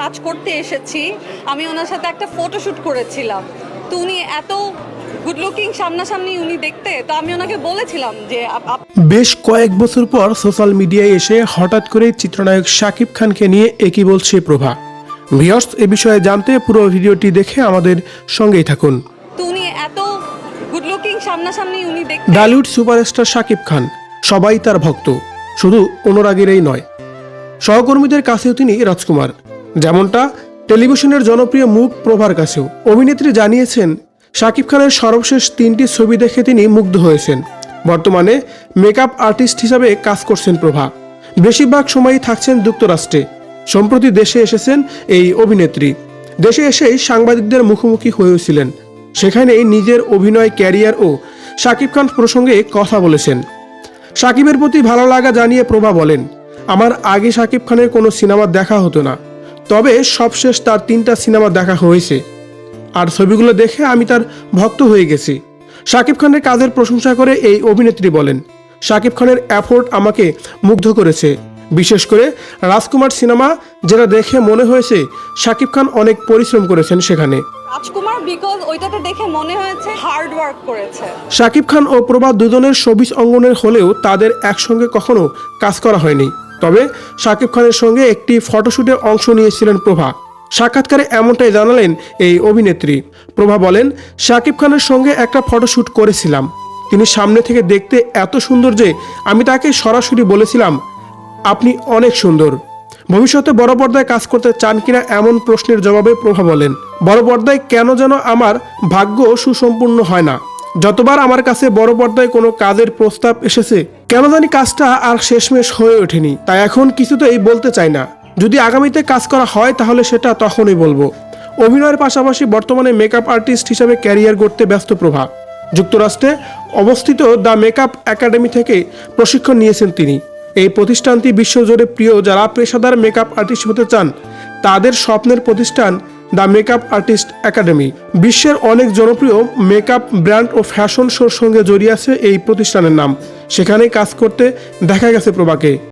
কাজ করতে এসেছি। আমি ওনার সাথে একটা ফটোশ্যুট করেছিলাম। তো উনি এত গুড লুকিং সামনাসামনি উনি দেখতে তো আমি ওনাকে বলেছিলাম যে বেশ কয়েক বছর পর সোশ্যাল মিডিয়ায় এসে হঠাৎ করে চিত্রনায়ক শাকিব খানকে নিয়ে একই বলছে প্রভা। ভিউয়ার্স এ বিষয়ে জানতে পুরো ভিডিওটি দেখে আমাদের সঙ্গেই থাকুন। তো উনি এত গুড লুকিং সামনাসামনি উনি দেখতে ডালিউড সুপারস্টার শাকিব খান সবাই তার ভক্ত। শুধু অনুরাগীরাই নয়। সহকর্মীদের কাছেও তিনি রাজকুমার। যেমনটা টেলিভিশনের জনপ্রিয় মুখ প্রভার কাছেও। অভিনেত্রী জানিয়েছেন, শাকিব খানের সর্বশেষ তিনটি ছবি দেখে তিনি মুগ্ধ হয়েছেন। বর্তমানে মেকআপ আর্টিস্ট হিসাবে কাজ করছেন প্রভা। বেশিরভাগ সময়ই থাকছেন যুক্তরাষ্ট্রে। সম্প্রতি দেশে এসেছেন এই অভিনেত্রী। দেশে এসেই সাংবাদিকদের মুখোমুখি হয়েছিলেন সেখানেই নিজের অভিনয় ক্যারিয়ার ও শাকিব খান প্রসঙ্গে কথা বলেছেন। সাকিবের প্রতি ভালো লাগা জানিয়ে প্রভা বলেন, আমার আগে সাকিব খানের কোনো সিনেমা দেখা হতো না। তবে সবশেষ তার তিনটা সিনেমা দেখা হয়েছে। আর ছবিগুলো দেখে আমি তার ভক্ত হয়ে গেছি। সাকিব খানের কাজের প্রশংসা করে এই অভিনেত্রী বলেন সাকিব খানের অ্যাফোর্ট আমাকে মুগ্ধ করেছে। বিশেষ করে রাজকুমার সিনেমা যেটা দেখে মনে হয়েছে সাকিব খান অনেক পরিশ্রম করেছেন সেখানে। রাজকুমার বিকজ ওইটাতে দেখে মনে হয়েছে হার্ড ওয়ার্ক করেছে। শাকিব খান ও প্রভা দুজনের সবিজ অঙ্গনের হলেও তাদের একসঙ্গে কখনো কাজ করা হয়নি। তবে শাকিব খানের সঙ্গে একটি ফটোশ্যুটে অংশ নিয়েছিলেন প্রভা। সাক্ষাৎকারে এমনটাই জানালেন এই অভিনেত্রী। প্রভা বলেন, শাকিব খানের সঙ্গে একটা ফটোশ্যুট করেছিলাম। তিনি সামনে থেকে দেখতে এত সুন্দর যে আমি তাকে সরাসরি বলেছিলাম, আপনি অনেক সুন্দর। ভবিষ্যতে বড় পর্দায় কাজ করতে চান কিনা এমন প্রশ্নের জবাবে প্রভা বলেন, বড় পর্দায় কেন যেন আমার ভাগ্য সুসম্পূর্ণ হয় না। যতবার আমার কাছে বড় পর্দায় কোনো কাজের প্রস্তাব এসেছে কেন জানি কাজটা আর শেষমেশ হয়ে ওঠেনি, তাই এখন কিছুতেই বলতে চাই না। যদি আগামীতে কাজ করা হয়, তাহলে সেটা তখনই বলব। অভিনয়ের পাশাপাশি বর্তমানে মেকআপ আর্টিস্ট হিসাবে ক্যারিয়ার গড়তে ব্যস্ত প্রভা। যুক্তরাষ্ট্রে অবস্থিত দ্য মেকআপ একাডেমি থেকে প্রশিক্ষণ নিয়েছেন তিনি। এই প্রতিষ্ঠানটি বিশ্বজুড়ে প্রিয় যারা পেশাদার মেকআপ আর্টিস্ট হতে চান, তাদের স্বপ্নের প্রতিষ্ঠান দ্য মেকআপ আর্টিস্ট একাডেমি বিশ্বের অনেক জনপ্রিয় মেকআপ ব্র্যান্ড ও ফ্যাশন শোর সঙ্গে জড়িয়ে আছে এই প্রতিষ্ঠানের নাম। সেখানেই কাজ করতে দেখা গেছে প্রভাকে।